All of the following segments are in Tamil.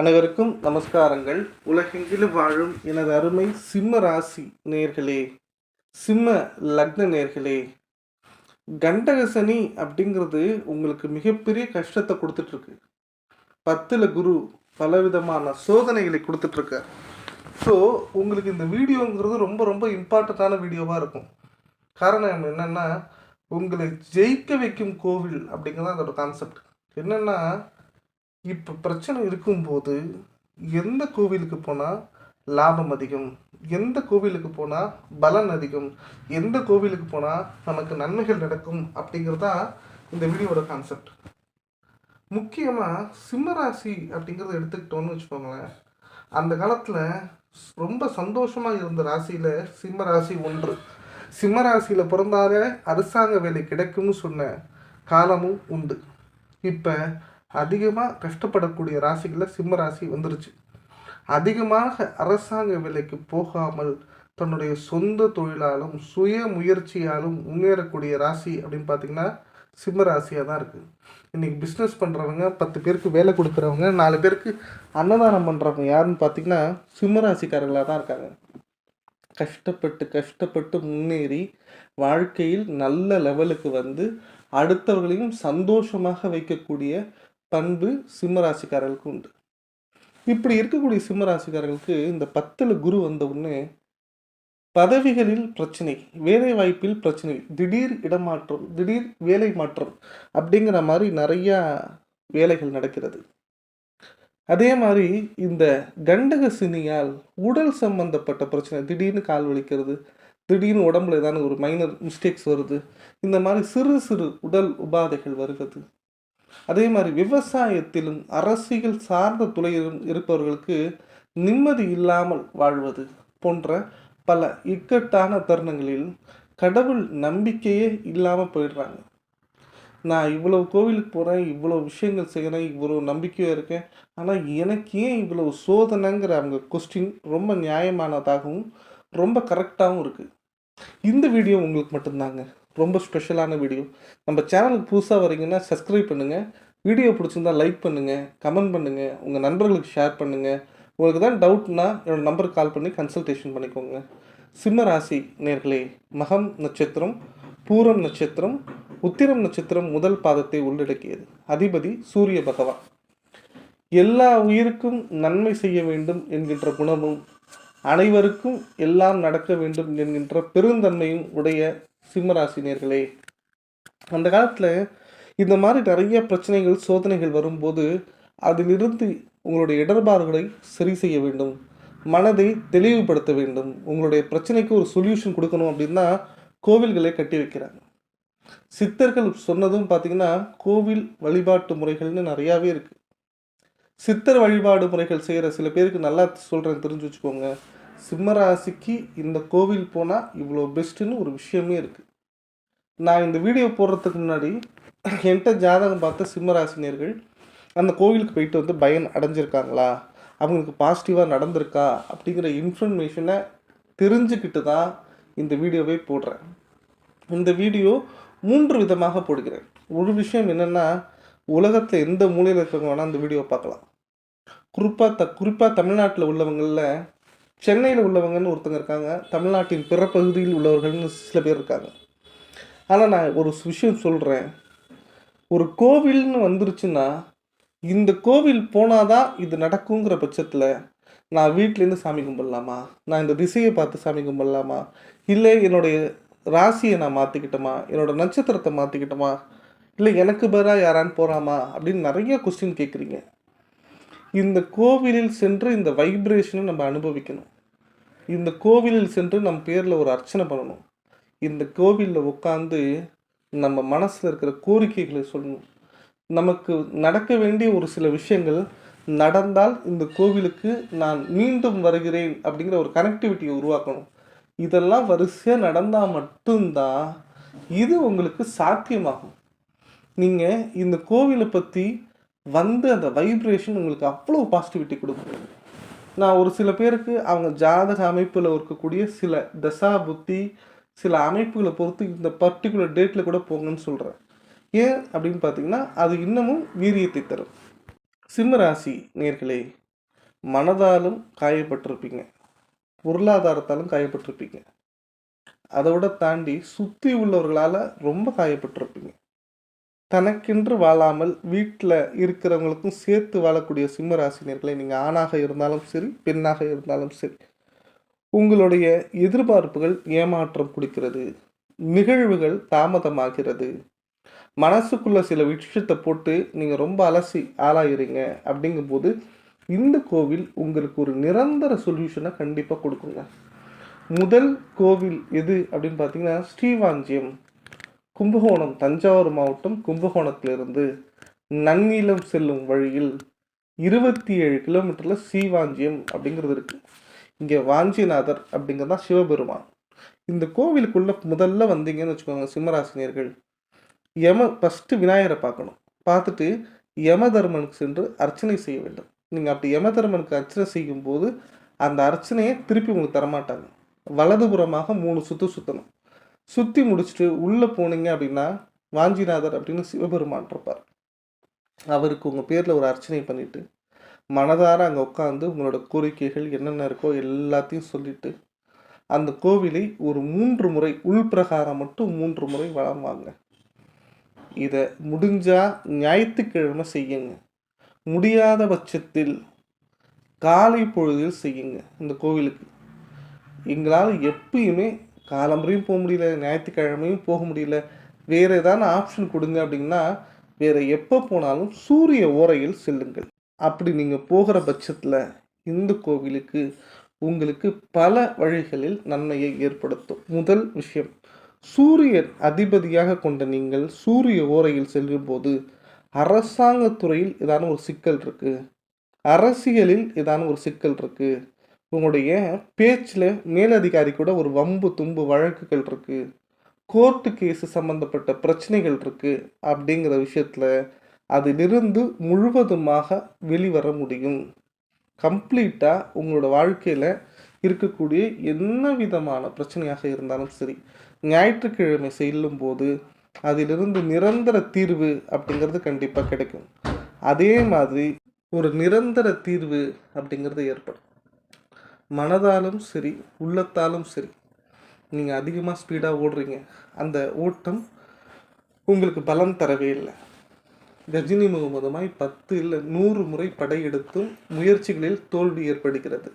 அனைவருக்கும் நமஸ்காரங்கள். உலகெங்கிலும் வாழும் எனது அருமை சிம்ம ராசி நேர்களே சிம்ம லக்ன நேர்களே கண்டகசனி அப்படிங்கிறது உங்களுக்கு மிகப்பெரிய கஷ்டத்தை கொடுத்துட்ருக்கு. பத்தில் குரு பலவிதமான சோதனைகளை கொடுத்துட்ருக்க ஸோ உங்களுக்கு இந்த வீடியோங்கிறது ரொம்ப ரொம்ப இம்பார்ட்டண்ட்டான வீடியோவாக இருக்கும். காரணம் என்னென்னா உங்களை ஜெயிக்க வைக்கும் கோவில் அப்படிங்கிறது அதோட கான்செப்ட் என்னென்னா இப்போ பிரச்சனை இருக்கும்போது எந்த கோவிலுக்கு போனால் லாபம் அதிகம்? எந்த கோவிலுக்கு போனால் பலன் அதிகம்? எந்த கோவிலுக்கு போனால் நமக்கு நன்மைகள் நடக்கும்? அப்படிங்கிறது தான் இந்த வீடியோட கான்செப்ட் முக்கியமாக சிம்மராசி அப்படிங்கிறத எடுத்துக்கிட்டோன்னு வச்சுக்கோங்களேன். அந்த காலத்தில் ரொம்ப சந்தோஷமாக இருந்த ராசியில் சிம்ம ராசி ஒன்று. சிம்ம ராசியில் பிறந்தாலே அரசாங்க வேலை கிடைக்கும்னு சொன்ன காலமும் உண்டு. இப்போ அதிகமாக கஷ்டப்படக்கூடிய ராசிகளில் சிம்ம ராசி வந்துருச்சு. அதிகமாக அரசாங்க வேலைக்கு போகாமல் தன்னுடைய சொந்த தொழிலாலும் சுய முயற்சியாலும் முன்னேறக்கூடிய ராசி அப்படின்னு பார்த்தீங்கன்னா சிம்ம ராசியாக தான் இருக்குது இன்றைக்கி பிஸ்னஸ் பண்ணுறவங்க பத்து பேருக்கு வேலை கொடுக்குறவங்க நாலு பேருக்கு அன்னதானம் பண்ணுறவங்க யாருன்னு பார்த்தீங்கன்னா சிம்ம ராசிக்காரங்களாக தான் இருக்காங்க. கஷ்டப்பட்டு கஷ்டப்பட்டு முன்னேறி வாழ்க்கையில் நல்ல லெவலுக்கு வந்து அடுத்தவர்களையும் சந்தோஷமாக வைக்கக்கூடிய பண்பு சிம்மராசிக்காரர்களுக்கு உண்டு. இப்படி இருக்கக்கூடிய சிம்மராசிக்காரர்களுக்கு இந்த பத்தில் குரு வந்த உடனே பதவிகளில் பிரச்சனை வேலை வாய்ப்பில் பிரச்சனை திடீர் இடமாற்றம் திடீர் வேலை மாற்றம் அப்படிங்கிற மாதிரி நிறையா வேலைகள் நடக்கிறது. அதே மாதிரி இந்த கண்டக சினியால் உடல் சம்பந்தப்பட்ட பிரச்சனை திடீர்னு கால் வலிக்கிறது திடீர்னு உடம்புல ஏதாவது ஒரு மைனர் மிஸ்டேக்ஸ் வருது இந்த மாதிரி சிறு சிறு உடல் உபாதைகள் வருகிறது. அதே மாதிரி விவசாயத்திலும் அரசியல் சார்ந்த துறையிலும் இருப்பவர்களுக்கு நிம்மதி இல்லாமல் வாழ்வது போன்ற பல இக்கட்டான தருணங்களில் கடவுள் நம்பிக்கையே இல்லாமல் போயிடுறாங்க. நான் இவ்வளோ கோவிலுக்கு போகிறேன் இவ்வளோ விஷயங்கள் செய்கிறேன் இவ்வளோ நம்பிக்கையாக இருக்கேன். ஆனால் எனக்கு ஏன் இவ்வளோ சோதனைங்கிற அவங்க கொஸ்டின் ரொம்ப நியாயமானதாகவும் ரொம்ப கரெக்டாகவும் இருக்குது இந்த வீடியோ உங்களுக்கு மட்டும்தாங்க. ரொம்ப ஸ்பெஷலான வீடியோ நம்ம சேனலுக்கு புதுசாக வரீங்கன்னா சப்ஸ்கிரைப் பண்ணுங்கள் வீடியோ பிடிச்சிருந்தா லைக் பண்ணுங்கள் கமெண்ட் பண்ணுங்கள் உங்கள் நண்பர்களுக்கு ஷேர் பண்ணுங்கள் உங்களுக்கு தான் டவுட்னா என்னோடய நம்பருக்கு கால் பண்ணி கன்சல்டேஷன் பண்ணிக்கோங்க. சிம்ம ராசி நேர்களே மகம் நட்சத்திரம் பூரம் நட்சத்திரம் உத்திரம் நட்சத்திரம் முதல் பாதத்தை உள்ளடக்கியது. அதிபதி சூரிய பகவான். எல்லா உயிருக்கும் நன்மை செய்ய வேண்டும் என்கின்ற குணமும் அனைவருக்கும் எல்லாம் நடக்க வேண்டும் என்கின்ற பெருந்தன்மையும் உடைய சிம்மராசினியர்களே அந்த காலத்தில் இந்த மாதிரி நிறைய பிரச்சனைகள் சோதனைகள் வரும்போது அதிலிருந்து உங்களுடைய இடர்பாடுகளை சரி செய்ய வேண்டும். மனதை தெளிவுபடுத்த வேண்டும். உங்களுடைய பிரச்சனைக்கு ஒரு சொல்யூஷன் கொடுக்கணும் அப்படின்னா கோவில்களை கட்டி வைக்கிறாங்க. சித்தர்கள் சொன்னதும் பார்த்தீங்கன்னா கோவில் வழிபாட்டு முறைகள்னு நிறையாவே இருக்குது சித்தர் வழிபாடு முறைகள் செய்கிற சில பேருக்கு நல்லா சொல்கிறேன் தெரிஞ்சு வச்சுக்கோங்க. சிம்மராசிக்கு இந்த கோவில் போனால் இவ்வளோ பெஸ்ட்டுன்னு ஒரு விஷயமே இருக்குது நான் இந்த வீடியோ போடுறதுக்கு முன்னாடி என்கிட்ட ஜாதகம் பார்த்த சிம்மராசினியர்கள் அந்த கோவிலுக்கு போயிட்டு வந்து பயன் அடைஞ்சிருக்காங்களா? அவங்களுக்கு பாசிட்டிவாக நடந்திருக்கா? அப்படிங்கிற இன்ஃபர்மேஷனை தெரிஞ்சுக்கிட்டு தான் இந்த வீடியோவை போடுறேன். இந்த வீடியோ மூன்று விதமாக போடுகிறேன். ஒரு விஷயம் என்னென்னா உலகத்தில் எந்த மூலையில் இருக்கிறவங்க வேணால் அந்த வீடியோ பார்க்கலாம். குறிப்பாக த குறிப்பாக தமிழ்நாட்டில் உள்ளவங்களில் சென்னையில் உள்ளவங்கன்னு ஒருத்தங்க இருக்காங்க. தமிழ்நாட்டின் பிற பகுதியில் உள்ளவர்கள்னு சில பேர் இருக்காங்க. ஆனால் நான் ஒரு விஷயம் சொல்கிறேன் ஒரு கோவில்னு வந்துருச்சுன்னா இந்த கோவில் போனால் தான் இது நடக்குங்கிற பட்சத்தில் நான் வீட்டிலேருந்து சாமி கும்பிடலாமா? நான் இந்த திசையை பார்த்து சாமி கும்பிடலாமா? இல்லை என்னுடைய ராசியை நான் மாற்றிக்கிட்டோமா என்னோடய நட்சத்திரத்தை மாற்றிக்கிட்டோமா இல்லை எனக்கு பதிலாக யாரான்னு போகிறாமா அப்படின்னு நிறைய கொஸ்டின் கேட்குறீங்க இந்த கோவிலில் சென்று இந்த வைப்ரேஷனை நம்ம அனுபவிக்கணும். இந்த கோவிலில் சென்று நம் பேரில் ஒரு அர்ச்சனை பண்ணணும். இந்த கோவிலில் உட்காந்து நம்ம மனசில் இருக்கிற கோரிக்கைகளை சொல்லணும். நமக்கு நடக்க வேண்டிய ஒரு சில விஷயங்கள் நடந்தால் இந்த கோவிலுக்கு நான் மீண்டும் வருகிறேன் அப்படிங்கிற ஒரு கனெக்டிவிட்டியை உருவாக்கணும். இதெல்லாம் வரிசையாக நடந்தால் மட்டும்தான் இது உங்களுக்கு சாத்தியமாகும். நீங்கள் இந்த கோவிலை பற்றி வந்து அந்த வைப்ரேஷன் உங்களுக்கு அவ்வளோ பாசிட்டிவிட்டி கொடுக்கும். நான் ஒரு சில பேருக்கு அவங்க ஜாதக அமைப்பில் இருக்கக்கூடிய சில தசா புத்தி சில அமைப்புகளை பொறுத்து இந்த பர்டிகுலர் டேட்டில் கூட போங்கன்னு சொல்கிறேன் ஏன் அப்படின்னு பார்த்தீங்கன்னா அது இன்னமும் வீரியத்தை தரும். சிம்மராசி நேர்களே மனதாலும் காயப்பட்டிருப்பீங்க. பொருளாதாரத்தாலும் காயப்பட்டிருப்பீங்க. அதை விட தாண்டி சுற்றி உள்ளவர்களால் ரொம்ப காயப்பட்டிருப்பீங்க. தனக்கென்று வாழாமல் வீட்டில் இருக்கிறவங்களுக்கும் சேர்த்து வாழக்கூடிய சிம்ம ராசினியர்களை நீங்கள் ஆணாக இருந்தாலும் சரி பெண்ணாக இருந்தாலும் சரி உங்களுடைய எதிர்பார்ப்புகள் ஏமாற்றம் கொடுக்கிறது நிகழ்வுகள் தாமதமாகிறது மனசுக்குள்ள சில விஷயத்தை போட்டு நீங்கள் ரொம்ப அலசி ஆளாயிருங்க அப்படிங்கும்போது இந்த கோவில் உங்களுக்கு ஒரு நிரந்தர சொல்யூஷனை கண்டிப்பாக கொடுக்குங்க. முதல் கோவில் எது அப்படின்னு பார்த்தீங்கன்னா ஸ்ரீவாஞ்சியம். கும்பகோணம் தஞ்சாவூர் மாவட்டம் கும்பகோணத்திலிருந்து நன்னிலம் செல்லும் வழியில் இருபத்தி ஏழு கிலோமீட்டரில் ஸ்ரீவாஞ்சியம் அப்படிங்கிறது இருக்குது இங்கே வாஞ்சிநாதர் அப்படிங்கிறது தான் சிவபெருமான். இந்த கோவிலுக்குள்ளே முதல்ல வந்தீங்கன்னு வச்சுக்கோங்க சிம்மராசினியர்கள். யம ஃபஸ்ட்டு விநாயகரை பார்க்கணும். பார்த்துட்டு யம தர்மனுக்கு சென்று அர்ச்சனை செய்ய வேண்டும். நீங்கள் அப்படி யம தர்மனுக்கு அர்ச்சனை செய்யும்போது அந்த அர்ச்சனையை திருப்பி உங்களுக்கு தரமாட்டாங்க. வலதுபுறமாக மூணு சுற்று சுற்றணும் சுற்றி முடிச்சுட்டு உள்ளே போனீங்க அப்படின்னா வாஞ்சிநாதர் அப்படின்னு சிவபெருமான் இருப்பார். அவருக்கு உங்கள் பேரில் ஒரு அர்ச்சனை பண்ணிவிட்டு மனதார அங்கே உட்காந்து உங்களோட கோரிக்கைகள் என்னென்ன இருக்கோ எல்லாத்தையும் சொல்லிட்டு அந்த கோவிலை ஒரு மூன்று முறை உள்பிரகாரம் மட்டும் மூன்று முறை வளம் வாங்க. இதை முடிஞ்சால் ஞாயிற்றுக்கிழமை செய்யுங்க. முடியாத பட்சத்தில் காலை பொழுதில் செய்யுங்க இந்த கோவிலுக்கு. எங்களால் எப்பயுமே காலம்பரையும் போக முடியல ஞாயிற்றுக்கிழமையும் போக முடியல. வேறு ஏதாவது ஆப்ஷன் கொடுங்க அப்படின்னா வேறு எப்போ போனாலும் சூரிய ஓரையில் செல்லுங்கள். அப்படி நீங்கள் போகிற பட்சத்தில் இந்த கோவிலுக்கு உங்களுக்கு பல வழிகளில் நன்மையை ஏற்படுத்தும். முதல் விஷயம் சூரியன் அதிபதியாக கொண்ட நீங்கள் சூரிய ஓரையில் செல்லும்போது அரசாங்கத்துறையில் ஏதான ஒரு சிக்கல் இருக்குது அரசியலில் ஏதான ஒரு சிக்கல் இருக்குது உங்களுடைய பேச்சில் மேலதிகாரி கூட ஒரு வம்பு தும்பு வழக்குகள் இருக்குது கோர்ட்டு கேஸு சம்மந்தப்பட்ட பிரச்சனைகள் இருக்குது அப்படிங்கிற விஷயத்தில் அதிலிருந்து முழுவதுமாக வெளிவர முடியும். கம்ப்ளீட்டாக உங்களோட வாழ்க்கையில் இருக்கக்கூடிய என்ன விதமான பிரச்சனையாக இருந்தாலும் சரி ஞாயிற்றுக்கிழமை செல்லும் போது அதிலிருந்து நிரந்தர தீர்வு அப்படிங்கிறது கண்டிப்பாக கிடைக்கும். அதே மாதிரி ஒரு நிரந்தர தீர்வு அப்படிங்கிறது ஏற்படும். மனதாலும் சரி உள்ளத்தாலும் சரி நீங்கள் அதிகமாக ஸ்பீடாக ஓடுறீங்க அந்த ஓட்டம் உங்களுக்கு பலம் தரவே இல்லை. கஜினி முகமதுமாய் பத்து இல்லை நூறு முறை படையெடுத்தும் முயற்சிகளில் தோல்வி ஏற்படுகிறது.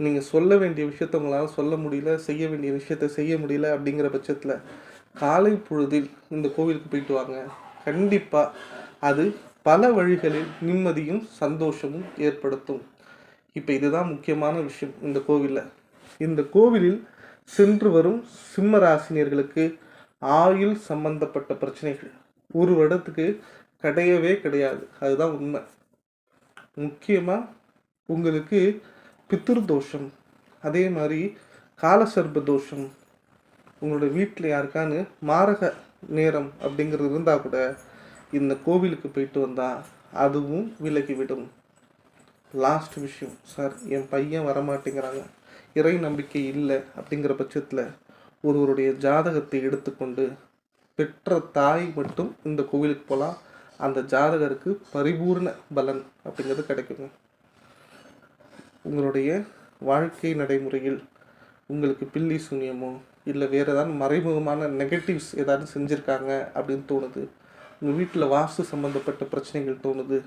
நீங்கள் சொல்ல வேண்டிய விஷயத்த உங்களால் சொல்ல முடியல செய்ய வேண்டிய விஷயத்த செய்ய முடியல அப்படிங்கிற பட்சத்தில் காலை பொழுதில் இந்த கோவிலுக்கு போயிட்டு வாங்க. கண்டிப்பாக அது பல வழிகளில் நிம்மதியும் சந்தோஷமும் ஏற்படுத்தும். இப்போ இதுதான் முக்கியமான விஷயம் இந்த கோவிலில். இந்த கோவிலில் சென்று வரும் சிம்ம ராசினியர்களுக்கு ஆயுள் சம்பந்தப்பட்ட பிரச்சனைகள். ஒரு வருடத்துக்கு கிடையவே கிடையாது. அதுதான் உண்மை. முக்கியமாக உங்களுக்கு பித்திரு தோஷம் அதே மாதிரி காலசர்ப தோஷம் உங்களோட வீட்டில் யாருக்கான்னு மாரக நேரம் அப்படிங்கிறது இருந்தால் கூட இந்த கோவிலுக்கு போயிட்டு வந்தால் அதுவும் விலகிவிடும். லாஸ்ட் விஷயம் சார் என் பையன் வரமாட்டேங்கிறாங்க. இறை நம்பிக்கை இல்லை அப்படிங்கிற பட்சத்தில் ஒருவருடைய ஜாதகத்தை எடுத்துக்கொண்டு பெற்ற தாய் மட்டும் இந்த கோவிலுக்கு போகலாம் அந்த ஜாதகருக்கு பரிபூர்ண பலன் அப்படிங்கிறது கிடைக்குங்க. உங்களுடைய வாழ்க்கை நடைமுறையில் உங்களுக்கு பில்லி சூன்யமோ இல்லை வேறு ஏதாவது மறைமுகமான நெகட்டிவ்ஸ் ஏதாவது செஞ்சுருக்காங்க அப்படின்னு தோணுது. உங்கள் வீட்டில் வாஸ்து சம்மந்தப்பட்ட பிரச்சனைகள் தோணுது.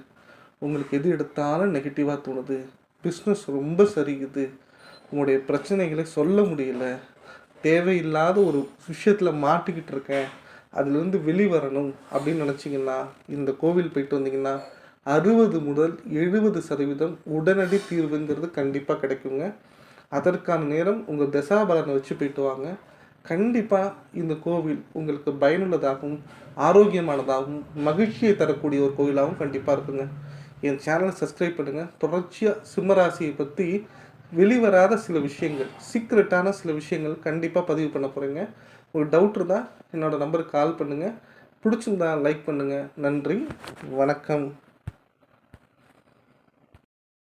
உங்களுக்கு எது எடுத்தாலும் நெகட்டிவாக தோணுது. பிஸ்னஸ் ரொம்ப சரியுது. உங்களுடைய பிரச்சனைகளை சொல்ல முடியல. தேவையில்லாத ஒரு விஷயத்தில் மாட்டிக்கிட்டு இருக்கேன். அதுலேருந்து வெளிவரணும் அப்படின்னு நினச்சிங்கன்னா இந்த கோவில் போயிட்டு வந்தீங்கன்னா அறுபது முதல் எழுபது சதவீதம் உடனடி தீர்வுங்கிறது கண்டிப்பாக கிடைக்குங்க. அதற்கான நேரம் உங்கள் தசாபலனை வச்சு போயிட்டு வாங்க. கண்டிப்பாக இந்த கோவில் உங்களுக்கு பயனுள்ளதாகவும் ஆரோக்கியமானதாகவும் மகிழ்ச்சியை தரக்கூடிய ஒரு கோவிலாகவும் கண்டிப்பாக இருக்குங்க. என் சேனலை சப்ஸ்கிரைப் பண்ணுங்கள் தொடர்ச்சியாக சிம்மராசியை பற்றி வெளிவராத சில விஷயங்கள் சீக்ரெட்டான சில விஷயங்கள் கண்டிப்பாக பதிவு பண்ண போகிறேங்க ஒரு டவுட் இருந்தால் என்னோடய நம்பருக்கு கால் பண்ணுங்கள் பிடிச்சிருந்தா லைக் பண்ணுங்கள் நன்றி. வணக்கம்.